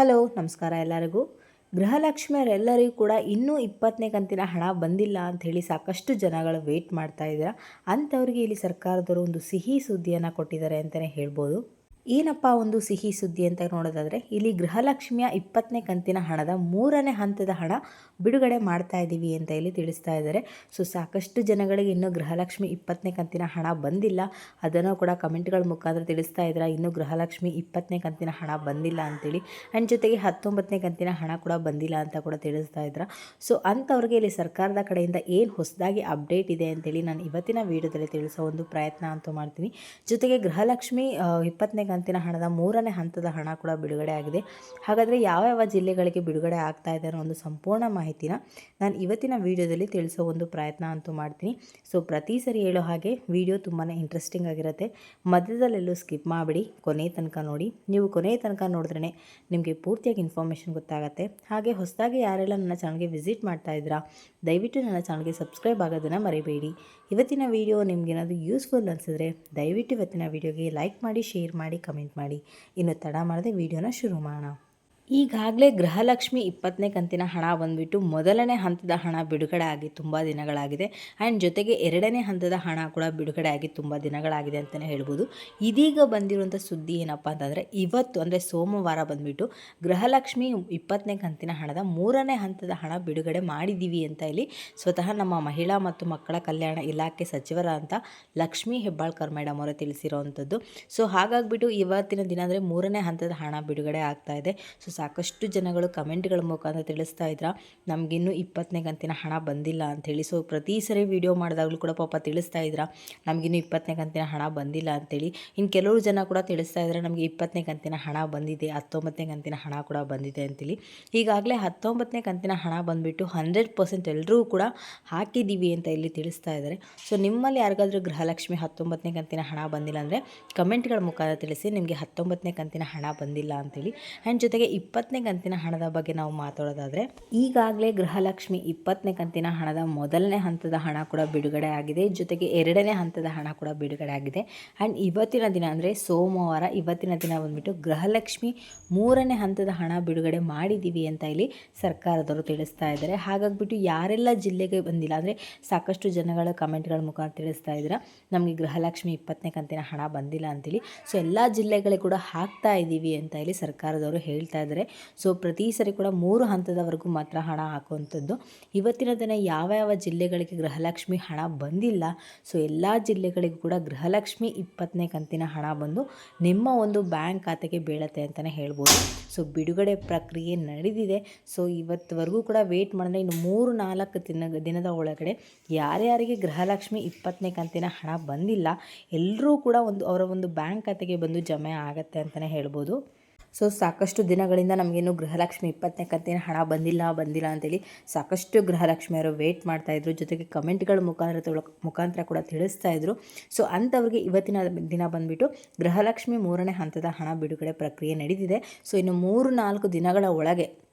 Hello, ನಮಸ್ಕಾರ ಎಲ್ಲರಿಗೂ. ಗೃಹಲಕ್ಷ್ಮಿಯರೆಲ್ಲರಿಗೂ ಕೂಡ ಇನ್ನೂ ಇಪ್ಪತ್ತನೇ ಕಂತಿನ ಹಣ ಬಂದಿಲ್ಲ ಅಂತ ಹೇಳಿ ಸಾಕಷ್ಟು ಜನಗಳು ವೆಯ್ಟ್ ಮಾಡ್ತಾ ಇದ್ದೀರಾ. ಅಂಥವ್ರಿಗೆ ಇಲ್ಲಿ ಸರ್ಕಾರದವರು ಒಂದು ಸಿಹಿ ಸುದ್ದಿಯನ್ನು ಕೊಟ್ಟಿದ್ದಾರೆ ಅಂತಲೇ ಹೇಳ್ಬೋದು. ಏನಪ್ಪ ಒಂದು ಸಿಹಿ ಸುದ್ದಿ ಅಂತ ನೋಡೋದಾದರೆ, ಇಲ್ಲಿ ಗೃಹಲಕ್ಷ್ಮಿಯ ಇಪ್ಪತ್ತನೇ ಕಂತಿನ ಹಣದ ಮೂರನೇ ಹಂತದ ಹಣ ಬಿಡುಗಡೆ ಮಾಡ್ತಾ ಇದ್ದೀವಿ ಅಂತ ಇಲ್ಲಿ ತಿಳಿಸ್ತಾ ಇದ್ದಾರೆ. ಸೊ, ಸಾಕಷ್ಟು ಜನಗಳಿಗೆ ಇನ್ನೂ ಗೃಹಲಕ್ಷ್ಮಿ ಇಪ್ಪತ್ತನೇ ಕಂತಿನ ಹಣ ಬಂದಿಲ್ಲ. ಅದನ್ನು ಕೂಡ ಕಮೆಂಟ್ಗಳ ಮುಖಾಂತರ ತಿಳಿಸ್ತಾ ಇದ್ದಾರೆ, ಇನ್ನೂ ಗೃಹಲಕ್ಷ್ಮಿ ಇಪ್ಪತ್ತನೇ ಕಂತಿನ ಹಣ ಬಂದಿಲ್ಲ ಅಂತೇಳಿ. ಆ್ಯಂಡ್ ಜೊತೆಗೆ ಹತ್ತೊಂಬತ್ತನೇ ಕಂತಿನ ಹಣ ಕೂಡ ಬಂದಿಲ್ಲ ಅಂತ ಕೂಡ ತಿಳಿಸ್ತಾ ಇದ್ರ ಸೊ, ಅಂಥವ್ರಿಗೆ ಇಲ್ಲಿ ಸರ್ಕಾರದ ಕಡೆಯಿಂದ ಏನು ಹೊಸದಾಗಿ ಅಪ್ಡೇಟ್ ಇದೆ ಅಂತೇಳಿ ನಾನು ಇವತ್ತಿನ ವೀಡಿಯೋದಲ್ಲಿ ತಿಳಿಸೋ ಒಂದು ಪ್ರಯತ್ನ ಅಂತೂ ಮಾಡ್ತೀನಿ. ಜೊತೆಗೆ ಗೃಹಲಕ್ಷ್ಮಿ ಇಪ್ಪತ್ತನೇ ಕಂತಿನ ಹಣದ ಮೂರನೇ ಹಂತದ ಹಣ ಕೂಡ ಬಿಡುಗಡೆ ಆಗಿದೆ. ಹಾಗಾದರೆ ಯಾವ ಯಾವ ಜಿಲ್ಲೆಗಳಿಗೆ ಬಿಡುಗಡೆ ಆಗ್ತಾ ಇದೆ ಅನ್ನೋ ಒಂದು ಸಂಪೂರ್ಣ ಮಾಹಿತಿನ ನಾನು ಇವತ್ತಿನ ವಿಡಿಯೋದಲ್ಲಿ ತಿಳಿಸೋ ಒಂದು ಪ್ರಯತ್ನ ಅಂತೂ ಮಾಡ್ತೀನಿ. ಸೊ ಪ್ರತಿ ಸರಿ ಹೇಳೋ ಹಾಗೆ ವಿಡಿಯೋ ತುಂಬಾ ಇಂಟ್ರೆಸ್ಟಿಂಗ್ ಆಗಿರುತ್ತೆ. ಮಧ್ಯದಲ್ಲೆಲ್ಲೂ ಸ್ಕಿಪ್ ಮಾಡಿಬಿಡಿ, ಕೊನೆ ತನಕ ನೋಡಿ. ನೀವು ಕೊನೆಯ ತನಕ ನೋಡಿದ್ರೇ ನಿಮಗೆ ಪೂರ್ತಿಯಾಗಿ ಇನ್ಫಾರ್ಮೇಷನ್ ಗೊತ್ತಾಗುತ್ತೆ. ಹಾಗೆ ಹೊಸದಾಗಿ ಯಾರೆಲ್ಲ ನನ್ನ ಚಾನಲ್ಗೆ ವಿಸಿಟ್ ಮಾಡ್ತಾ ಇದ್ದೀರಾ, ದಯವಿಟ್ಟು ನನ್ನ ಚಾನಲ್ಗೆ ಸಬ್ಸ್ಕ್ರೈಬ್ ಆಗೋದನ್ನು ಮರಿಬೇಡಿ. ಇವತ್ತಿನ ವಿಡಿಯೋ ನಿಮಗೇನಾದರೂ ಯೂಸ್ಫುಲ್ ಅನಿಸಿದ್ರೆ ದಯವಿಟ್ಟು ಇವತ್ತಿನ ವಿಡಿಯೋಗೆ ಲೈಕ್ ಮಾಡಿ ಶೇರ್ ಮಾಡಿ. ಕಮೆಂಟ್ ಮಾಡಿ. ಇನ್ನು ತಡ ಮಾಡದೆ ವಿಡಿಯೋನ ಶುರು ಮಾಡೋಣ. ಈಗಾಗಲೇ ಗೃಹಲಕ್ಷ್ಮಿ ಇಪ್ಪತ್ತನೇ ಕಂತಿನ ಹಣ ಬಂದುಬಿಟ್ಟು ಮೊದಲನೇ ಹಂತದ ಹಣ ಬಿಡುಗಡೆ ಆಗಿ ತುಂಬ ದಿನಗಳಾಗಿದೆ. ಆ್ಯಂಡ್ ಜೊತೆಗೆ ಎರಡನೇ ಹಂತದ ಹಣ ಕೂಡ ಬಿಡುಗಡೆ ಆಗಿ ತುಂಬ ದಿನಗಳಾಗಿದೆ ಅಂತಲೇ ಹೇಳ್ಬೋದು. ಇದೀಗ ಬಂದಿರುವಂಥ ಸುದ್ದಿ ಏನಪ್ಪ ಅಂತಂದರೆ, ಇವತ್ತು ಅಂದರೆ ಸೋಮವಾರ ಬಂದುಬಿಟ್ಟು ಗೃಹಲಕ್ಷ್ಮಿ ಇಪ್ಪತ್ತನೇ ಕಂತಿನ ಹಣದ ಮೂರನೇ ಹಂತದ ಹಣ ಬಿಡುಗಡೆ ಮಾಡಿದ್ದೀವಿ ಅಂತ ಇಲ್ಲಿ ಸ್ವತಃ ನಮ್ಮ ಮಹಿಳಾ ಮತ್ತು ಮಕ್ಕಳ ಕಲ್ಯಾಣ ಇಲಾಖೆ ಸಚಿವರ ಅಂತ ಲಕ್ಷ್ಮೀ ಹೆಬ್ಬಾಳ್ಕರ್ ಮೇಡಮ್ ಅವರು ತಿಳಿಸಿರೋವಂಥದ್ದು ಸೊ, ಹಾಗಾಗಿಬಿಟ್ಟು ಇವತ್ತಿನ ದಿನ ಅಂದರೆ ಮೂರನೇ ಹಂತದ ಹಣ ಬಿಡುಗಡೆ ಆಗ್ತಾ ಇದೆ. ಸೊ ಸಾಕಷ್ಟು ಜನಗಳು ಕಮೆಂಟ್ಗಳ ಮುಖಾಂತರ ತಿಳಿಸ್ತಾ ಇದ್ರ, ನಮಗಿನ್ನೂ ಇಪ್ಪತ್ತನೇ ಕಂತಿನ ಹಣ ಬಂದಿಲ್ಲ ಅಂಥೇಳಿ ಸೊ ಪ್ರತಿ ಸರಿ ವೀಡಿಯೋ ಮಾಡಿದಾಗಲೂ ಕೂಡ ಪಾಪ ತಿಳಿಸ್ತಾ ಇದ್ರ, ನಮಗಿನ್ನೂ ಇಪ್ಪತ್ತನೇ ಕಂತಿನ ಹಣ ಬಂದಿಲ್ಲ ಅಂಥೇಳಿ ಇನ್ನು ಕೆಲವರು ಜನ ಕೂಡ ತಿಳಿಸ್ತಾ ಇದ್ದಾರೆ ನಮಗೆ ಇಪ್ಪತ್ತನೇ ಕಂತಿನ ಹಣ ಬಂದಿದೆ, ಹತ್ತೊಂಬತ್ತನೇ ಕಂತಿನ ಹಣ ಕೂಡ ಬಂದಿದೆ ಅಂತೇಳಿ. ಈಗಾಗಲೇ ಹತ್ತೊಂಬತ್ತನೇ ಕಂತಿನ ಹಣ ಬಂದುಬಿಟ್ಟು ಹಂಡ್ರೆಡ್ ಪರ್ಸೆಂಟ್ ಎಲ್ಲರೂ ಕೂಡ ಹಾಕಿದ್ದೀವಿ ಅಂತ ಇಲ್ಲಿ ತಿಳಿಸ್ತಾ ಇದ್ದಾರೆ ಸೊ ನಿಮ್ಮಲ್ಲಿ ಯಾರಿಗಾದರೂ ಗೃಹಲಕ್ಷ್ಮಿ ಹತ್ತೊಂಬತ್ತನೇ ಕಂತಿನ ಹಣ ಬಂದಿಲ್ಲ ಅಂದರೆ, ಕಮೆಂಟ್ಗಳ ಮುಖಾಂತರ ತಿಳಿಸಿ ನಿಮಗೆ ಹತ್ತೊಂಬತ್ತನೇ ಕಂತಿನ ಹಣ ಬಂದಿಲ್ಲ ಅಂತೇಳಿ. ಆ್ಯಂಡ್ ಜೊತೆಗೆ ಇಪ್ಪತ್ತನೇ ಕಂತಿನ ಹಣದ ಬಗ್ಗೆ ನಾವು ಮಾತಾಡೋದಾದರೆ, ಈಗಾಗಲೇ ಗೃಹಲಕ್ಷ್ಮಿ ಇಪ್ಪತ್ತನೇ ಕಂತಿನ ಹಣದ ಮೊದಲನೇ ಹಂತದ ಹಣ ಕೂಡ ಬಿಡುಗಡೆ ಆಗಿದೆ. ಜೊತೆಗೆ ಎರಡನೇ ಹಂತದ ಹಣ ಕೂಡ ಬಿಡುಗಡೆ ಆಗಿದೆ. ಆ್ಯಂಡ್ ಇವತ್ತಿನ ದಿನ ಅಂದರೆ ಸೋಮವಾರ ಇವತ್ತಿನ ದಿನ ಬಂದುಬಿಟ್ಟು ಗೃಹಲಕ್ಷ್ಮಿ ಮೂರನೇ ಹಂತದ ಹಣ ಬಿಡುಗಡೆ ಮಾಡಿದ್ದೀವಿ ಅಂತ ಇಲ್ಲಿ ಸರ್ಕಾರದವರು ತಿಳಿಸ್ತಾ ಇದ್ದಾರೆ. ಹಾಗಾಗಿಬಿಟ್ಟು ಯಾರೆಲ್ಲ ಜಿಲ್ಲೆಗೆ ಬಂದಿಲ್ಲ ಅಂದರೆ ಸಾಕಷ್ಟು ಜನಗಳ ಕಮೆಂಟ್ಗಳ ಮುಖಾಂತರ ತಿಳಿಸ್ತಾ ಇದ್ದೀರಾ, ನಮಗೆ ಗೃಹಲಕ್ಷ್ಮಿ ಇಪ್ಪತ್ತನೇ ಕಂತಿನ ಹಣ ಬಂದಿಲ್ಲ ಅಂತೇಳಿ ಸೊ ಎಲ್ಲ ಜಿಲ್ಲೆಗಳಿಗೆ ಕೂಡ ಹಾಕ್ತಾ ಇದ್ದೀವಿ ಅಂತ ಇಲ್ಲಿ ಸರ್ಕಾರದವರು ಹೇಳ್ತಾ ಸೊ ಪ್ರತಿ ಸರಿ ಕೂಡ ಮೂರು ಹಂತದವರೆಗೂ ಮಾತ್ರ ಹಣ ಹಾಕುವಂಥದ್ದು. ಇವತ್ತಿನ ದಿನ ಯಾವ ಯಾವ ಜಿಲ್ಲೆಗಳಿಗೆ ಗೃಹಲಕ್ಷ್ಮಿ ಹಣ ಬಂದಿಲ್ಲ, ಸೊ ಎಲ್ಲ ಜಿಲ್ಲೆಗಳಿಗೂ ಕೂಡ ಗೃಹಲಕ್ಷ್ಮಿ ಇಪ್ಪತ್ತನೇ ಕಂತಿನ ಹಣ ಬಂದು ನಿಮ್ಮ ಒಂದು ಬ್ಯಾಂಕ್ ಖಾತೆಗೆ ಬೀಳತ್ತೆ ಅಂತಲೇ ಹೇಳ್ಬೋದು. ಸೊ ಬಿಡುಗಡೆ ಪ್ರಕ್ರಿಯೆ ನಡೆದಿದೆ. ಸೊ ಇವತ್ತುವರೆಗೂ ಕೂಡ ವೇಟ್ ಮಾಡಿದ್ರೆ ಇನ್ನು ಮೂರು ನಾಲ್ಕು ದಿನ, ದಿನದ ಒಳಗಡೆ ಯಾರ್ಯಾರಿಗೆ ಗೃಹಲಕ್ಷ್ಮಿ ಇಪ್ಪತ್ತನೇ ಕಂತಿನ ಹಣ ಬಂದಿಲ್ಲ, ಎಲ್ಲರೂ ಕೂಡ ಒಂದು ಅವರ ಒಂದು ಬ್ಯಾಂಕ್ ಖಾತೆಗೆ ಬಂದು ಜಮೆ ಆಗತ್ತೆ ಅಂತಲೇ ಹೇಳ್ಬೋದು. ಸೊ ಸಾಕಷ್ಟು ದಿನಗಳಿಂದ ನಮಗೇನು ಗೃಹಲಕ್ಷ್ಮಿ ಇಪ್ಪತ್ತನೇ ಕಂತಿನ ಹಣ ಬಂದಿಲ್ಲ ಬಂದಿಲ್ಲ ಅಂತೇಳಿ ಸಾಕಷ್ಟು ಗೃಹಲಕ್ಷ್ಮಿಯವರು ವೇಟ್ ಮಾಡ್ತಾಯಿದ್ರು ಜೊತೆಗೆ ಕಮೆಂಟ್ಗಳ ಮುಖಾಂತರ ಮುಖಾಂತರ ಕೂಡ ತಿಳಿಸ್ತಾ ಇದ್ರು. ಸೊ ಅಂಥವ್ರಿಗೆ ಇವತ್ತಿನ ದಿನ ಬಂದುಬಿಟ್ಟು ಗೃಹಲಕ್ಷ್ಮಿ ಮೂರನೇ ಹಂತದ ಹಣ ಬಿಡುಗಡೆ ಪ್ರಕ್ರಿಯೆ ನಡೆದಿದೆ ಸೊ ಇನ್ನು ಮೂರು ನಾಲ್ಕು ದಿನಗಳ ಒಳಗೆ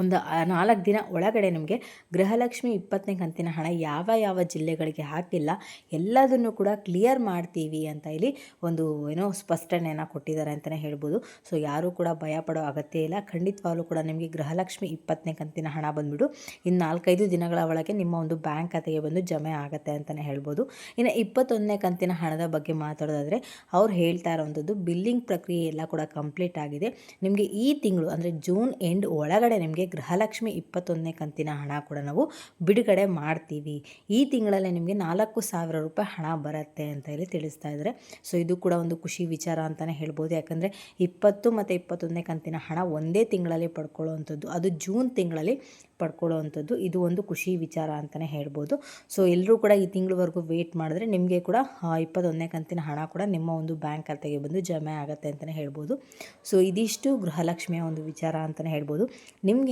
ಒಂದು ನಾಲ್ಕು ದಿನ ಒಳಗಡೆ ನಿಮಗೆ ಗೃಹಲಕ್ಷ್ಮಿ ಇಪ್ಪತ್ತನೇ ಕಂತಿನ ಹಣ ಯಾವ ಯಾವ ಜಿಲ್ಲೆಗಳಿಗೆ ಹಾಕಿಲ್ಲ, ಎಲ್ಲದನ್ನು ಕೂಡ ಕ್ಲಿಯರ್ ಮಾಡ್ತೀವಿ ಅಂತ ಇಲ್ಲಿ ಒಂದು, ಏನೋ ಸ್ಪಷ್ಟನೆಯನ್ನು ಕೊಟ್ಟಿದ್ದಾರೆ ಅಂತಲೇ ಹೇಳ್ಬೋದು. ಸೊ ಯಾರೂ ಕೂಡ ಭಯ ಪಡೋ ಅಗತ್ಯ ಇಲ್ಲ. ಖಂಡಿತವಾಗ್ಲೂ ಕೂಡ ನಿಮಗೆ ಗೃಹಲಕ್ಷ್ಮಿ ಇಪ್ಪತ್ತನೇ ಕಂತಿನ ಹಣ ಬಂದುಬಿಟ್ಟು ಇನ್ನು ನಾಲ್ಕೈದು ದಿನಗಳ ಒಳಗೆ ನಿಮ್ಮ ಒಂದು ಬ್ಯಾಂಕ್ ಖಾತೆಗೆ ಬಂದು ಜಮೆ ಆಗುತ್ತೆ ಅಂತಲೇ ಹೇಳ್ಬೋದು. ಇನ್ನು ಇಪ್ಪತ್ತೊಂದನೇ ಕಂತಿನ ಹಣದ ಬಗ್ಗೆ ಮಾತಾಡೋದಾದರೆ, ಅವ್ರು ಹೇಳ್ತಾ ಇರೋವಂಥದ್ದು ಬಿಲ್ಲಿಂಗ್ ಪ್ರಕ್ರಿಯೆ ಎಲ್ಲ ಕೂಡ ಕಂಪ್ಲೀಟ್ ಆಗಿದೆ. ನಿಮಗೆ ಈ ತಿಂಗಳು, ಅಂದರೆ ಜೂನ್ ಎಂಡ್ ಒಳಗಡೆ ನಿಮಗೆ ಗೃಹಲಕ್ಷ್ಮಿ ಇಪ್ಪತ್ತೊಂದನೇ ಕಂತಿನ ಹಣ ಕೂಡ ನಾವು ಬಿಡುಗಡೆ ಮಾಡ್ತೀವಿ. ಈ ತಿಂಗಳಲ್ಲೇ ನಿಮಗೆ ನಾಲ್ಕು ಸಾವಿರ ರೂಪಾಯಿ ಹಣ ಬರುತ್ತೆ ಅಂತ ಹೇಳಿ ತಿಳಿಸ್ತಾ ಇದ್ದಾರೆ. ಸೊ, ಇದು ಕೂಡ ಒಂದು ಖುಷಿ ವಿಚಾರ ಅಂತಲೇ ಹೇಳ್ಬೋದು. ಯಾಕಂದರೆ ಇಪ್ಪತ್ತು ಮತ್ತು ಇಪ್ಪತ್ತೊಂದನೇ ಕಂತಿನ ಹಣ ಒಂದೇ ತಿಂಗಳಲ್ಲಿ ಪಡ್ಕೊಳ್ಳುವಂಥದ್ದು, ಅದು ಜೂನ್ ತಿಂಗಳಲ್ಲಿ ಪಡ್ಕೊಳ್ಳುವಂಥದ್ದು, ಇದು ಒಂದು ಖುಷಿ ವಿಚಾರ ಅಂತಲೇ ಹೇಳ್ಬೋದು. ಸೊ ಎಲ್ಲರೂ ಕೂಡ ಈ ತಿಂಗಳವರೆಗೂ ವೆಯ್ಟ್ ಮಾಡಿದ್ರೆ ನಿಮಗೆ ಕೂಡ ಇಪ್ಪತ್ತೊಂದನೇ ಕಂತಿನ ಹಣ ಕೂಡ ನಿಮ್ಮ ಒಂದು ಬ್ಯಾಂಕ್ ಖಾತೆಗೆ ಬಂದು ಜಮೆ ಆಗುತ್ತೆ ಅಂತಲೇ ಹೇಳ್ಬೋದು. ಸೊ, ಇದಿಷ್ಟು ಗೃಹಲಕ್ಷ್ಮಿಯ ಒಂದು ವಿಚಾರ ಅಂತಲೇ ಹೇಳ್ಬೋದು. ನಿಮ್ಗೆ